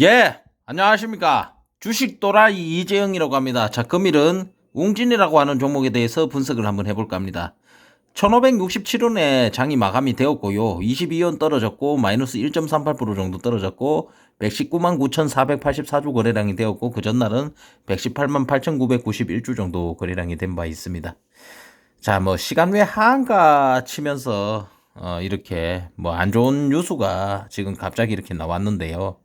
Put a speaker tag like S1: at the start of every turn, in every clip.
S1: 예, 안녕하십니까. 주식 도라이 이재영이라고 합니다. 자, 금일은 웅진이라고 하는 종목에 대해서 분석을 한번 해볼까 합니다. 1567원에 장이 마감이 되었고요. 22원 떨어졌고, 마이너스 1.38% 정도 떨어졌고, 119만 9,484주 거래량이 되었고, 그 전날은 118만 8,991주 정도 거래량이 된 바 있습니다. 자, 뭐, 시간 외 하한가 치면서, 어, 이렇게, 뭐, 안 좋은 뉴스가 지금 갑자기 이렇게 나왔는데요.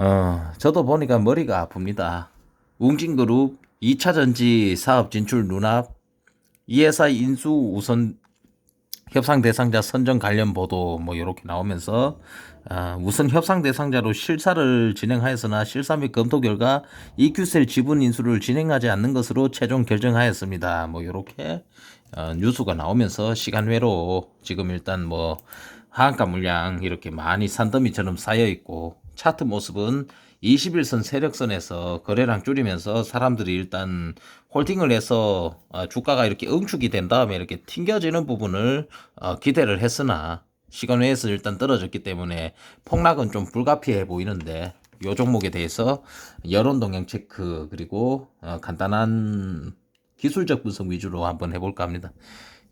S1: 어, 저도 보니까 머리가 아픕니다. 웅진그룹 2차 전지 사업 진출 눈앞, ESI 인수 우선 협상 대상자 선정 관련 보도 뭐 이렇게 나오면서 아, 우선 협상 대상자로 실사를 진행하였으나 실사 및 검토 결과 EQ셀 지분 인수를 진행하지 않는 것으로 최종 결정하였습니다. 뭐 이렇게 어, 뉴스가 나오면서 시간 외로 지금 일단 뭐 하한가 물량 이렇게 많이 산더미처럼 쌓여 있고 차트 모습은 21선 세력선에서 거래량 줄이면서 사람들이 일단 홀딩을 해서 어, 주가가 이렇게 응축이 된 다음에 이렇게 튕겨지는 부분을 어, 기대를 했으나 시간 외에서 일단 떨어졌기 때문에 폭락은 좀 불가피해 보이는데 요 종목에 대해서 여론 동향 체크 그리고 어, 간단한 기술적 분석 위주로 한번 해볼까 합니다.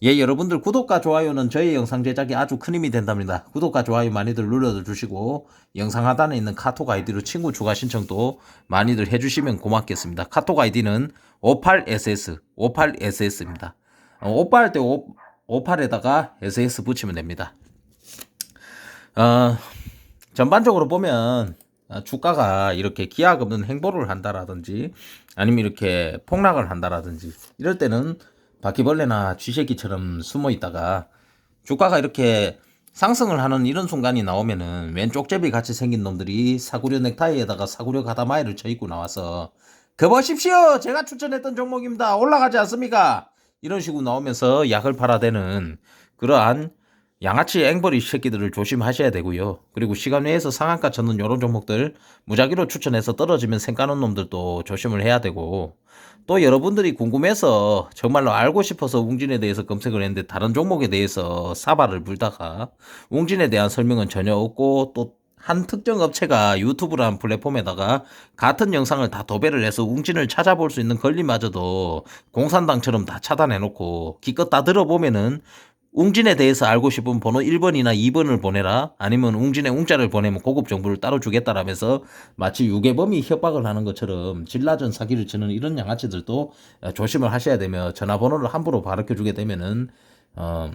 S1: 예, 여러분들 구독과 좋아요는 저희 영상 제작에 아주 큰 힘이 된답니다. 구독과 좋아요 많이들 눌러 주시고 영상 하단에 있는 카톡 아이디로 친구 추가 신청도 많이들 해주시면 고맙겠습니다. 카톡 아이디는 58ss 58ss입니다. 58할때 58에다가 ss 붙이면 됩니다. 어, 전반적으로 보면 아, 주가가 이렇게 기약 없는 행보를 한다라든지 아니면 이렇게 폭락을 한다라든지 이럴 때는 바퀴벌레나 쥐새끼처럼 숨어 있다가 주가가 이렇게 상승을 하는 이런 순간이 나오면은 왼 쪽 제비 같이 생긴 놈들이 사구려 넥타이에다가 사구려 가다마이를 쳐 입고 나와서 그 보십시오! 제가 추천했던 종목입니다. 올라가지 않습니까? 이런 식으로 나오면서 약을 팔아대는 그러한 양아치 앵벌이 새끼들을 조심하셔야 되고요. 그리고 시간 외에서 상한가 쳤는 이런 종목들 무작위로 추천해서 떨어지면 생까는 놈들도 조심을 해야 되고 또 여러분들이 궁금해서 정말로 알고 싶어서 웅진에 대해서 검색을 했는데 다른 종목에 대해서 사발을 불다가 웅진에 대한 설명은 전혀 없고 또 한 특정 업체가 유튜브라는 플랫폼에다가 같은 영상을 다 도배를 해서 웅진을 찾아볼 수 있는 권리마저도 공산당처럼 다 차단해놓고 기껏 다 들어보면은 웅진에 대해서 알고 싶은 번호 1번이나 2번을 보내라. 아니면 웅진에 웅자를 보내면 고급 정보를 따로 주겠다라면서 마치 유괴범이 협박을 하는 것처럼 진라전 사기를 치는 이런 양아치들도 조심을 하셔야 되며 전화번호를 함부로 가르쳐 주게 되면은 어.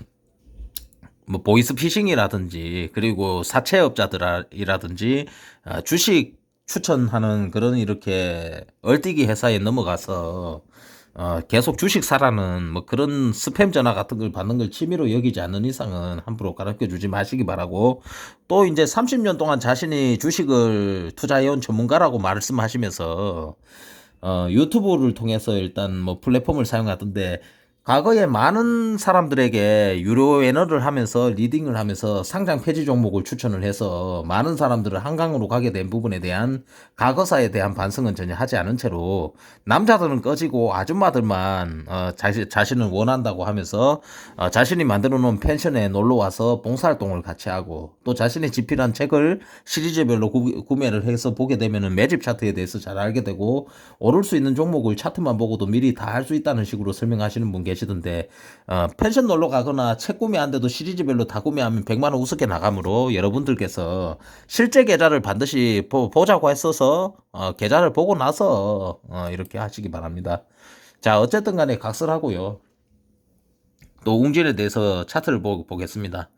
S1: 뭐 보이스 피싱이라든지 그리고 사채업자들이라든지 어, 주식 추천하는 그런 이렇게 얼뛰기 회사에 넘어가서 어, 계속 주식 사라는 뭐 그런 스팸 전화 같은 걸 받는 걸 취미로 여기지 않는 이상은 함부로 가르쳐 주지 마시기 바라고 또 이제 30년 동안 자신이 주식을 투자해온 전문가라고 말씀하시면서 어, 유튜브를 통해서 일단 뭐 플랫폼을 사용하던데 과거에 많은 사람들에게 유료 애너를 하면서 리딩을 하면서 상장 폐지 종목을 추천을 해서 많은 사람들을 한강으로 가게 된 부분에 대한 과거사에 대한 반성은 전혀 하지 않은 채로 남자들은 꺼지고 아줌마들만 어, 자신, 자신을 원한다고 하면서 어, 자신이 만들어 놓은 펜션에 놀러 와서 봉사활동을 같이 하고 또 자신이 집필한 책을 시리즈별로 구, 구매를 해서 보게 되면은 매집 차트에 대해서 잘 알게 되고 오를 수 있는 종목을 차트만 보고도 미리 다 할 수 있다는 식으로 설명하시는 분 계시던데 어, 펜션 놀러 가거나 책 구매 안 돼도 시리즈별로 다 구매하면 100만 원 우습게 나가므로 여러분들께서 실제 계좌를 반드시 보, 보자고 했어서 어, 계좌를 보고 나서 어, 이렇게 하시기 바랍니다. 자 어쨌든 간에 각설하고요. 또 웅진에 대해서 차트를 보, 보겠습니다.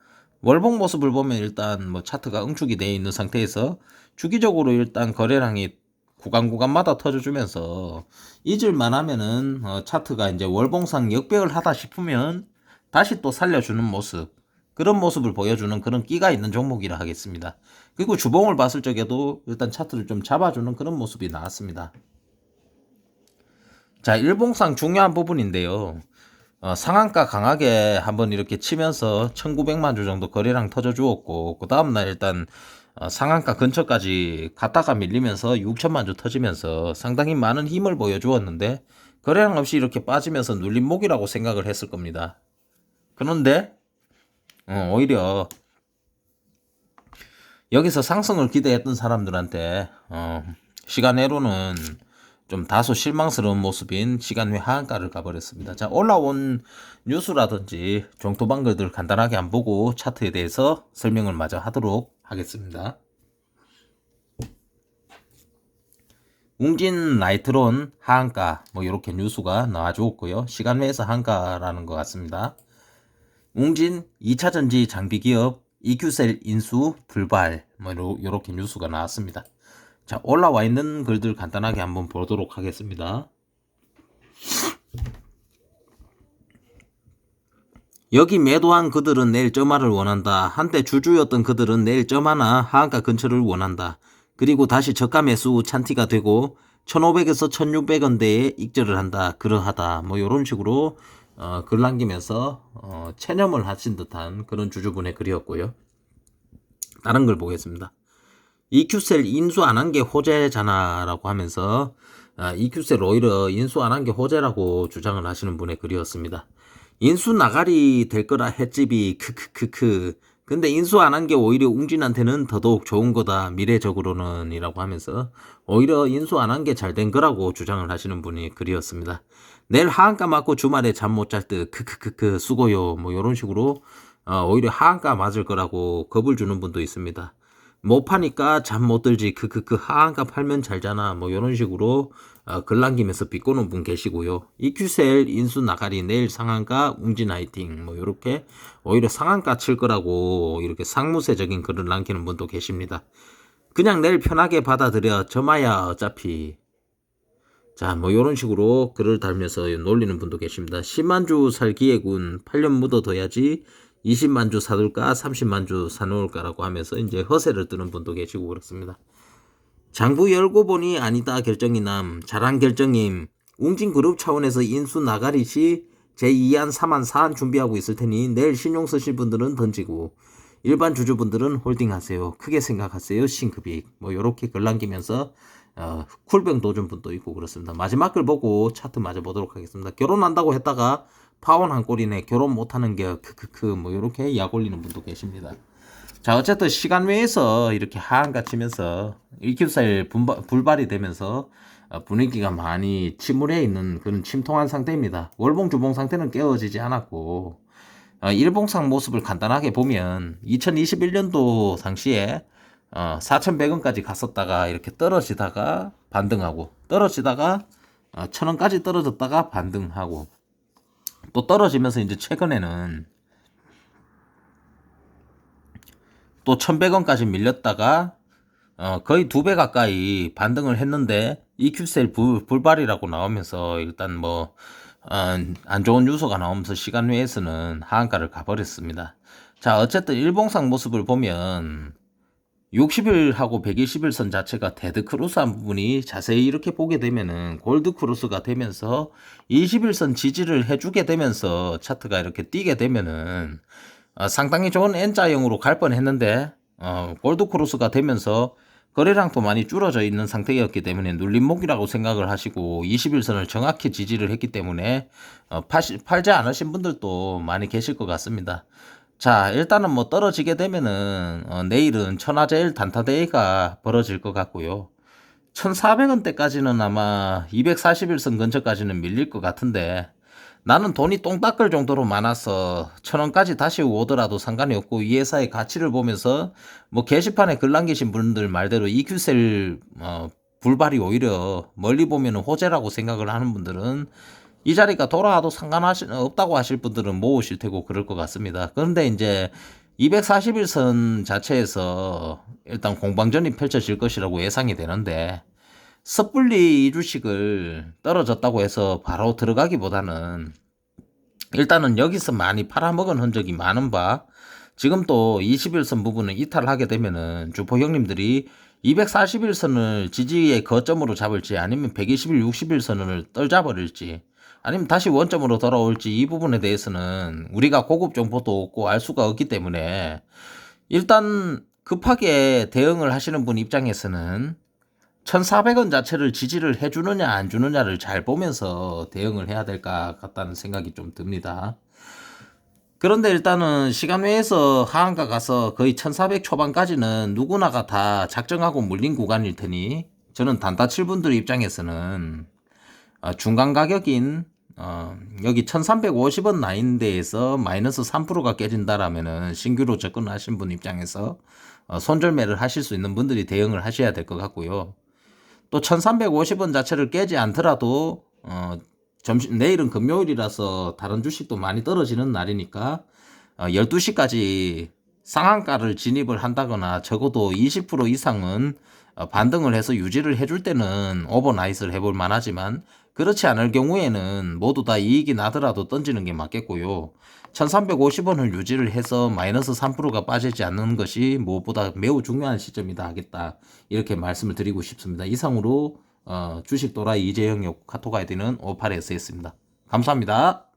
S1: 월봉 모습을 보면 일단 뭐 차트가 응축이 되어 있는 상태에서 주기적으로 일단 거래량이 구간 구간마다 터져주면서 잊을만 하면은 어, 차트가 이제 월봉상 역벽을 하다 싶으면 다시 또 살려주는 모습 그런 모습을 보여주는 그런 끼가 있는 종목이라 하겠습니다. 그리고 주봉을 봤을 적에도 일단 차트를 좀 잡아주는 그런 모습이 나왔습니다. 자, 일봉상 중요한 부분인데요. 어, 상한가 강하게 한번 이렇게 치면서 1900만 주 정도 거래량 터져 주었고 그 다음날 일단 어, 상한가 근처까지 갔다가 밀리면서 6천만 주 터지면서 상당히 많은 힘을 보여주었는데 거래량 없이 이렇게 빠지면서 눌림목이라고 생각을 했을 겁니다. 그런데 어, 오히려 여기서 상승을 기대했던 사람들한테 어, 시간외로는 좀 다소 실망스러운 모습인 시간외 하한가를 가버렸습니다. 자 올라온 뉴스라든지 정토방 글들 간단하게 안 보고 차트에 대해서 설명을 마저 하도록 하겠습니다. 웅진 라이트론 하한가 뭐 이렇게 뉴스가 나와주었고요. 시간 외에서 한가라는 것 같습니다. 웅진 2차전지 장비 기업 EQ셀 인수 불발 뭐 이렇게 뉴스가 나왔습니다. 자 올라와 있는 글들 간단하게 한번 보도록 하겠습니다. 여기 매도한 그들은 내일 점화를 원한다. 한때 주주였던 그들은 내일 점화나 하한가 근처를 원한다. 그리고 다시 저가 매수 찬티가 되고 1,500에서 1,600원대에 익절을 한다. 그러하다. 뭐 이런 식으로 어, 글 남기면서 어, 체념을 하신 듯한 그런 주주분의 글이었고요. 다른 걸 보겠습니다. EQ셀 인수 안 한 게 호재잖아라고 하면서 아, EQ셀 오히려 인수 안 한 게 호재라고 주장을 하시는 분의 글이었습니다. 인수 나가리 될 거라 횟집이 크크크크 근데 인수 안 한 게 오히려 웅진한테는 더더욱 좋은 거다 미래적으로는 이라고 하면서 오히려 인수 안 한 게 잘 된 거라고 주장을 하시는 분이 글이었습니다. 내일 하한가 맞고 주말에 잠 못 잘 듯 크크크크 수고요 뭐 이런 식으로 어, 오히려 하한가 맞을 거라고 겁을 주는 분도 있습니다. 못 파니까 잠 못 들지 크크크 하한가 팔면 잘잖아 뭐 이런 식으로 어, 글 남기면서 비꼬는 분 계시고요. EQ셀 인수 나가리 내일 상한가 웅진 화이팅 뭐 이렇게 오히려 상한가 칠 거라고 이렇게 상무세적인 글을 남기는 분도 계십니다. 그냥 내일 편하게 받아들여 저마야 어차피 자, 뭐 이런 식으로 글을 달면서 놀리는 분도 계십니다. 10만 주살 기회군 8년 묻어둬야지 20만 주 사둘까 30만 주 사놓을까라고 하면서 이제 허세를 뜨는 분도 계시고 그렇습니다. 장부 열고 보니 아니다 결정이 남 잘한 결정임 웅진그룹 차원에서 인수 나가리 시 제2안 3안 4안 준비하고 있을 테니 내일 신용 쓰실 분들은 던지고 일반 주주분들은 홀딩하세요. 크게 생각하세요. 신급익 뭐 요렇게 글 남기면서 어, 쿨병 도준 분도 있고 그렇습니다. 마지막 글 보고 차트 맞아 보도록 하겠습니다. 결혼한다고 했다가 파원 한 꼴이네. 결혼 못하는 게 크크크 뭐 이렇게 약 올리는 분도 계십니다. 자 어쨌든 시간 외에서 이렇게 하한가 치면서 일큐사일 불발이 되면서 어, 분위기가 많이 침울해 있는 그런 침통한 상태입니다. 월봉 주봉 상태는 깨어지지 않았고 어, 일봉상 모습을 간단하게 보면 2021년도 당시에 어, 4,100원까지 갔었다가 이렇게 떨어지다가 반등하고 떨어지다가 어, 1,000원까지 떨어졌다가 반등하고 또 떨어지면서 이제 최근에는 또 1,100원까지 밀렸다가 어, 거의 두 배 가까이 반등을 했는데 EQ셀 불, 불발이라고 나오면서 일단 뭐 어, 안 좋은 요소가 나오면서 시간 외에서는 하한가를 가버렸습니다. 자 어쨌든 일봉상 모습을 보면 60일하고 120일선 자체가 데드 크로스한 부분이 자세히 이렇게 보게 되면은 골드 크로스가 되면서 20일선 지지를 해주게 되면서 차트가 이렇게 뛰게 되면은 어, 상당히 좋은 N자형으로 갈 뻔했는데 어, 골드 크로스가 되면서 거래량도 많이 줄어져 있는 상태였기 때문에 눌림목이라고 생각을 하시고 21선을 정확히 지지를 했기 때문에 어, 파시, 팔지 않으신 분들도 많이 계실 것 같습니다. 자 일단은 뭐 떨어지게 되면은 어, 내일은 천하제일 단타대회가 벌어질 것 같고요. 1400원대까지는 아마 241선 근처까지는 밀릴 것 같은데 나는 돈이 똥 닦을 정도로 많아서 천 원까지 다시 오더라도 상관이 없고 이 회사의 가치를 보면서 뭐 게시판에 글 남기신 분들 말대로 EQ셀 어, 불발이 오히려 멀리 보면 호재라고 생각을 하는 분들은 이 자리가 돌아와도 상관하시 없다고 하실 분들은 모으실 테고 그럴 것 같습니다. 그런데 이제 241선 자체에서 일단 공방전이 펼쳐질 것이라고 예상이 되는데 섣불리 이 주식을 떨어졌다고 해서 바로 들어가기보다는 일단은 여기서 많이 팔아먹은 흔적이 많은 바 지금 또 21선 부분을 이탈하게 되면은 주포 형님들이 241선을 지지의 거점으로 잡을지 아니면 121, 61선을 떨잡버릴지 아니면 다시 원점으로 돌아올지 이 부분에 대해서는 우리가 고급 정보도 없고 알 수가 없기 때문에 일단 급하게 대응을 하시는 분 입장에서는 1,400원 자체를 지지를 해주느냐 안 주느냐를 잘 보면서 대응을 해야 될 것 같다는 생각이 좀 듭니다. 그런데 일단은 시간 외에서 하한가 가서 거의 1400 초반까지는 누구나가 다 작정하고 물린 구간일 테니 저는 단타 칠 분들 입장에서는 어, 중간 가격인 어, 여기 1350원 나인데에서 마이너스 3%가 깨진다라면은 신규로 접근하신 분 입장에서 어, 손절매를 하실 수 있는 분들이 대응을 하셔야 될 것 같고요. 또 1350원 자체를 깨지 않더라도 어, 점심 내일은 금요일이라서 다른 주식도 많이 떨어지는 날이니까 어, 12시까지 상한가를 진입을 한다거나 적어도 20% 이상은 어, 반등을 해서 유지를 해줄 때는 오버나잇을 해볼 만하지만 그렇지 않을 경우에는 모두 다 이익이 나더라도 던지는 게 맞겠고요. 1350원을 유지를 해서 마이너스 3%가 빠지지 않는 것이 무엇보다 매우 중요한 시점이다 하겠다. 이렇게 말씀을 드리고 싶습니다. 이상으로 어, 주식 도라이 이재영의 카톡 아이디는 58S였습니다. 감사합니다.